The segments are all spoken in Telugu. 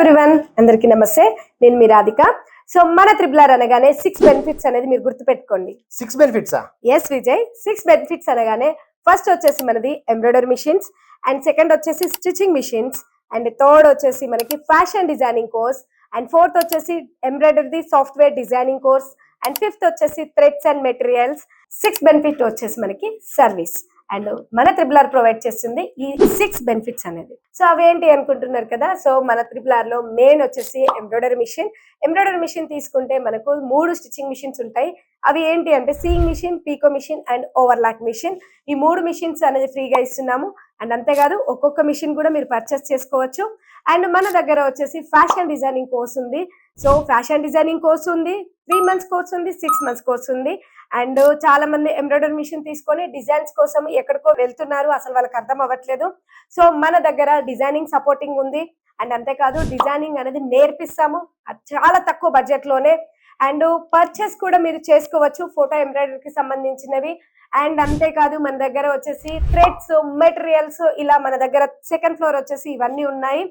ఎవ్రీవన్ అందరికీ నమస్తే. నేను మీ రాధిక. సో మన త్రిబులర్ అనగానే సిక్స్ బెనిఫిట్స్ అనేది మీరు గుర్తుపెట్టుకోండి. సిక్స్ బెనిఫిట్సా ఎస్ విజయ్ సిక్స్ బెనిఫిట్స్ అనగానే ఫస్ట్ వచ్చేసి మనది ఎంబ్రాయిడరీ మిషన్స్ అండ్ సెకండ్ వచ్చేసి స్టిచింగ్ మిషన్స్ అండ్ థర్డ్ వచ్చేసి మనకి fashion designing course and fourth వచ్చేసి embroidery software designing course and fifth వచ్చేసి threads and materials six benefit వచ్చేసి మనకి సర్వీస్ అండ్ మన త్రిబుల్ ఆర్ ప్రొవైడ్ చేస్తుంది ఈ సిక్స్ బెనిఫిట్స్ అనేది. సో అవేంటి అనుకుంటున్నారు కదా? సో మన త్రిబుల్ ఆర్లో మెయిన్ వచ్చేసి ఎంబ్రాయిడరీ మిషన్. ఎంబ్రాయిడరీ మిషన్ తీసుకుంటే మనకు మూడు స్టిచ్చింగ్ మిషన్స్ ఉంటాయి. అవి ఏంటి అంటే sewing machine pico machine and overlock machine. ఈ మూడు మిషన్స్ అనేది ఫ్రీగా ఇస్తున్నాము. అండ్ అంతేకాదు ఒక్కొక్క మిషన్ కూడా మీరు పర్చేస్ చేసుకోవచ్చు. అండ్ మన దగ్గర వచ్చేసి ఫ్యాషన్ డిజైనింగ్ కోర్స్ ఉంది. సో ఫ్యాషన్ డిజైనింగ్ కోర్స్ ఉంది త్రీ మంత్స్ కోర్స్ ఉంది సిక్స్ మంత్స్ కోర్స్ ఉంది. అండ్ చాలా మంది ఎంబ్రాయిడరీ మిషన్ తీసుకొని డిజైన్స్ కోసం ఎక్కడికో వెళ్తున్నారు. అసలు వాళ్ళకి అర్థం అవ్వట్లేదు. సో మన దగ్గర డిజైనింగ్ సపోర్టింగ్ ఉంది. అండ్ అంతేకాదు డిజైనింగ్ అనేది నేర్పిస్తాము. అది చాలా తక్కువ బడ్జెట్లోనే అండ్ పర్చేస్ కూడా మీరు చేసుకోవచ్చు ఫోటో ఎంబ్రాయిడరీకి సంబంధించినవి. అండ్ అంతేకాదు మన దగ్గర వచ్చేసి థ్రెడ్స్ మెటీరియల్స్ ఇలా మన దగ్గర సెకండ్ ఫ్లోర్ వచ్చేసి ఇవన్నీ ఉన్నాయి.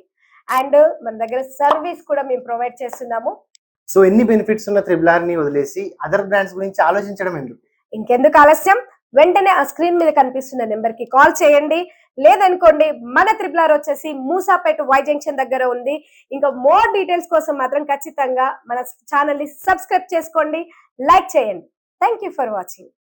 అండ్ మన దగ్గర సర్వీస్ కూడా మేము ప్రొవైడ్ చేస్తున్నాము. సో ఎన్ని బెనిఫిట్స్ ఉన్న త్రిబుల్ ఆర్ని వదిలేసి అదర్ బ్రాండ్స్ గురించి ఆలోచించడం ఎందుకు? ఇంకెందుకు ఆలస్యం? వెంటనే ఆ స్క్రీన్ మీద కనిపిస్తున్న నెంబర్కి కాల్ చేయండి. లేదనుకోండి మన త్రిపుల్ ఆర్ వచ్చేసి మూసాపేట వై జంక్షన్ దగ్గర ఉంది. ఇంకా మోర్ డీటెయిల్స్ కోసం మాత్రం ఖచ్చితంగా మన ఛానల్ని సబ్స్క్రైబ్ చేసుకోండి. లైక్ చేయండి. Thank you for watching